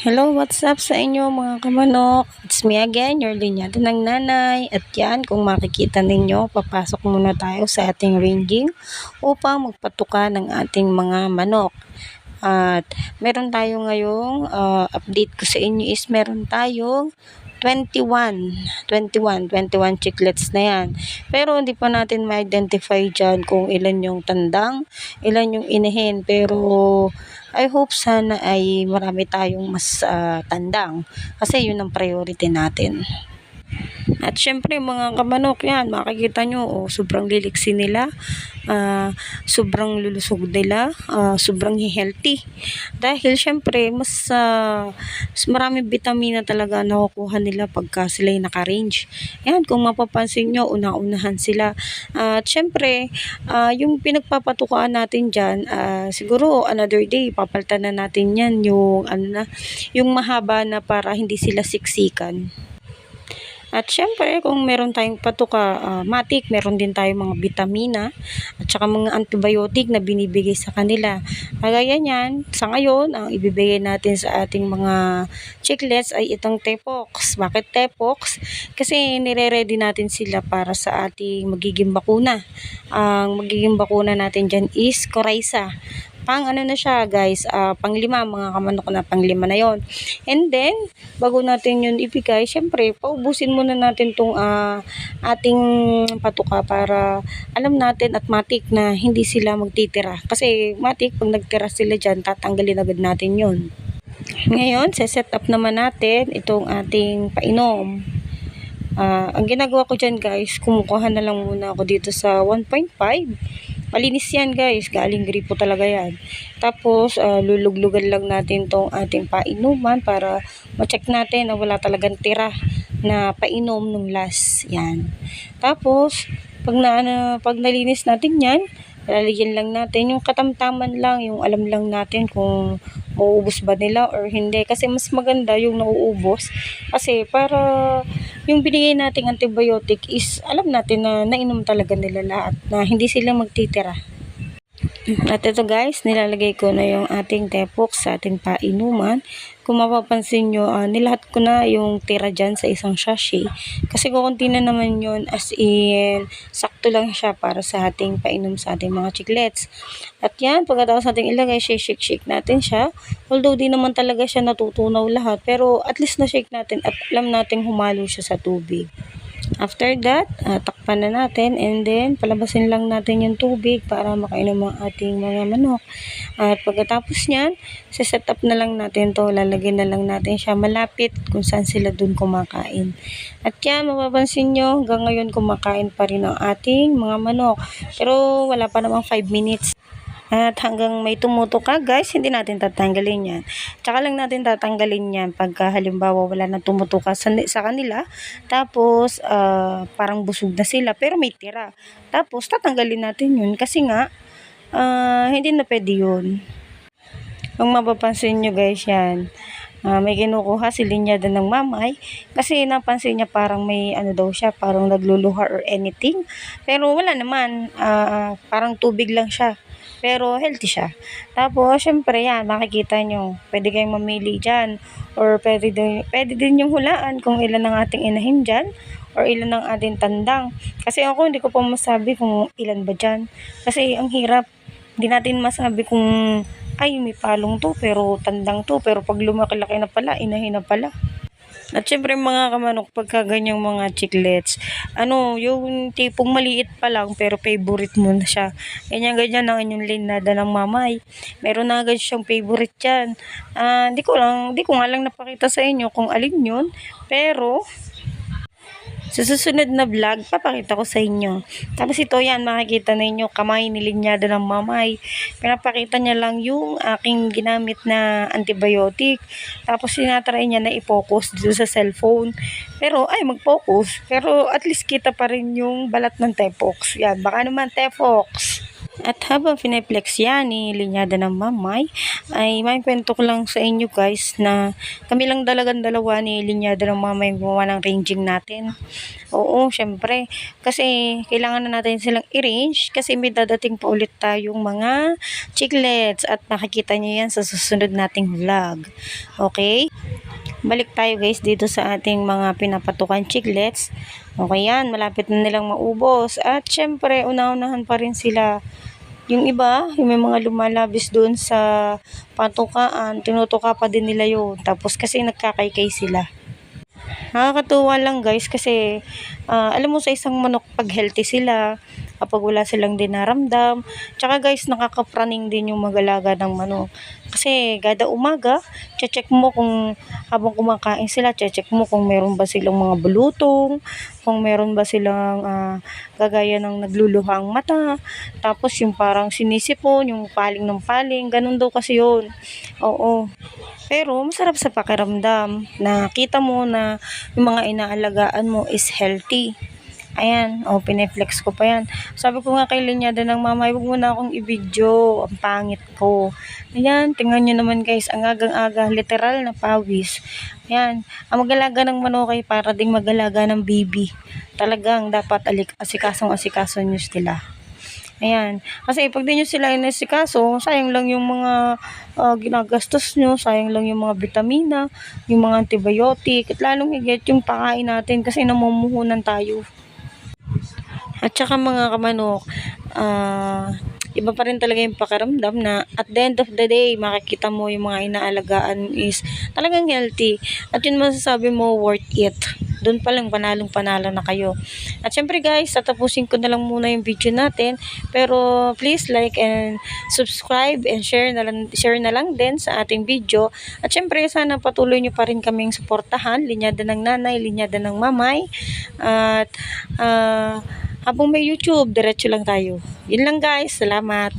Hello, what's up sa inyo mga kamanok? It's me again, your linyado ng nanay. At yan, kung makikita ninyo, papasok muna tayo sa ating ranging upang magpatuka ng ating mga manok. At meron tayo ngayong ah, update ko sa inyo is meron tayong 21, 21, 21 chiclets na yan. Pero hindi pa natin ma-identify dyan kung ilan yung tandang, ilan yung inahin. Pero I hope sana ay marami tayong mas ah, tandang. Kasi yun ang priority natin. At syempre mga kamanok yan, makikita nyo, oh, sobrang liliksi nila, ah, sobrang lulusog nila, ah, sobrang healthy. Dahil syempre, mas, ah, mas maraming vitamina talaga nakukuha nila pagka sila naka-range. Yan, kung mapapansin nyo, una-unahan sila. At syempre, ah, yung pinagpapatukaan natin dyan, ah, siguro another day, papalitan na natin yan, yung, ano na, yung mahaba na para hindi sila siksikan. At syempre, kung meron tayong patuka, ah, matik, meron din tayong mga vitamina at saka mga antibiotic na binibigay sa kanila. Kagaya niyan, sa ngayon, ang ibibigay natin sa ating mga chicklets ay itong Tepox. Bakit Tepox? Kasi nire-ready natin sila para sa ating magiging bakuna. Ang magiging bakuna natin dyan is Coryza pang ano na siya guys, ah, panglima, mga kamanok na panglima na yon And then, bago natin yun ibigay, syempre, paubusin muna natin tong ah, ating patuka para alam natin at matik na hindi sila magtitira. Kasi matik, pag nagtira sila dyan, tatanggalin agad natin yun. Ngayon, set up naman natin itong ating painom. Ah, ang ginagawa ko dyan guys, kumukuha na lang muna ako dito sa 1.5 Malinis yan guys, galing gripo talaga yan. Tapos, uh, luluglugan lang natin tong ating painuman para ma-check natin na wala talagang tira na painom nung last. Yan. Tapos, pag, na, ano, pag nalinis natin yan, lalagyan lang natin yung katamtaman lang, yung alam lang natin kung mauubos ba nila or hindi. Kasi mas maganda yung nauubos. Kasi para yung binigay nating antibiotic is alam natin na nainom talaga nila lahat na hindi sila magtitira. At ito guys, nilalagay ko na yung ating tepox sa ating painuman. Kung mapapansin nyo, uh, nilahat ko na yung tira dyan sa isang sachet. Kasi kukunti na naman yun as in, sakto lang siya para sa ating painom sa ating mga chiclets. At yan, pagkatapos natin ilagay, shake-shake natin siya. Although di naman talaga siya natutunaw lahat, pero at least na-shake natin at alam natin humalo siya sa tubig. After that, uh, takpan na natin and then palabasin lang natin yung tubig para makainom ang ating mga manok. At pagkatapos niyan, set up na lang natin to lalagyan na lang natin siya malapit kung saan sila dun kumakain. At yan, mapapansin nyo, hanggang ngayon kumakain pa rin ang ating mga manok. Pero wala pa namang 5 minutes. At hanggang may tumuto ka, guys, hindi natin tatanggalin yan. Tsaka lang natin tatanggalin yan pagka halimbawa wala na tumuto ka sa, sa kanila. Tapos, uh, parang busog na sila, pero may tira. Tapos, tatanggalin natin yun kasi nga, uh, hindi na pwede yun. Kung mapapansin nyo guys yan, uh, may kinukuha si linyada ng mamay kasi napansin niya parang may ano daw siya, parang nagluluha or anything. Pero wala naman, uh, parang tubig lang siya. Pero healthy siya. Tapos, syempre yan, makikita nyo. Pwede kayong mamili dyan. Or pwede din, pwede din yung hulaan kung ilan ang ating inahin dyan. Or ilan ang ating tandang. Kasi ako, hindi ko pa masabi kung ilan ba dyan. Kasi ang hirap. Hindi natin masabi kung ay may palong to pero tandang to pero pag lumaki-laki na pala inahin na pala at syempre mga kamanok, pagka ganyang mga chiclets, ano, yung tipong maliit pa lang pero favorite mo na siya. Ganyan-ganyan ang inyong linada ng mamay. Meron na agad siyang favorite yan. Uh, di ko lang, di ko nga lang napakita sa inyo kung alin yun. Pero, sa susunod na vlog, papakita ko sa inyo. Tapos ito yan, makikita ninyo kamay nilinyada ng mamay. Pinapakita niya lang yung aking ginamit na antibiotic. Tapos sinatry niya na i-focus dito sa cellphone. Pero ay mag-focus. Pero at least kita pa rin yung balat ng Tepox. Yan, baka naman Tepox. At habang pineplex yan ni Linyada ng Mamay, ay may kwento ko lang sa inyo guys na kami lang dalagang dalawa ni Linyada ng Mamay gumawa ng ranging natin. Oo, syempre. Kasi kailangan na natin silang i-range kasi may dadating pa ulit tayong mga chiclets at makikita nyo yan sa susunod nating vlog. Okay? Balik tayo guys dito sa ating mga pinapatukan chiclets. Okay yan, malapit na nilang maubos. At syempre, una-unahan pa rin sila. Yung iba, yung may mga lumalabis doon sa patukaan, tinutuka pa din nila yun. Tapos kasi nagkakaykay sila. Nakakatuwa lang guys kasi ah, alam mo sa isang manok pag healthy sila, kapag wala silang dinaramdam, tsaka guys nakakapraning din yung magalaga ng manok. Kasi gada umaga, check mo kung habang kumakain sila, check mo kung meron ba silang mga bulutong, kung meron ba silang ah, gagaya ng nagluluha ang mata, tapos yung parang sinisipon, yung paling ng paling, ganun daw kasi yun. Oo. Pero masarap sa pakiramdam na kita mo na yung mga inaalagaan mo is healthy. Ayan, o, pineflex ko pa yan. Sabi ko nga kay Linyada ng mama, huwag mo akong i-video, ang pangit ko. Ayan, tingnan nyo naman guys, ang agang-aga, literal na pawis. Ayan, ang magalaga ng manok ay para ding magalaga ng baby. Talagang dapat alik asikasong asikaso nyo sila. Ayan. Kasi pag di nyo sila inasikaso, sayang lang yung mga ah, ginagastos nyo, sayang lang yung mga vitamina, yung mga antibiotic, at lalong higit yung pakain natin kasi namumuhunan tayo. At saka mga kamanok, ah, iba pa rin talaga yung pakiramdam na at the end of the day, makikita mo yung mga inaalagaan is talagang healthy. At yun masasabi mo, worth it. Doon pa lang panalong panalo na kayo. At syempre guys, tatapusin ko na lang muna yung video natin. Pero please like and subscribe and share na lang, share na lang din sa ating video. At syempre sana patuloy nyo pa rin kaming suportahan. Linyada ng nanay, linyada ng mamay. At ah, habang may YouTube, diretso lang tayo. Yun lang guys. Salamat.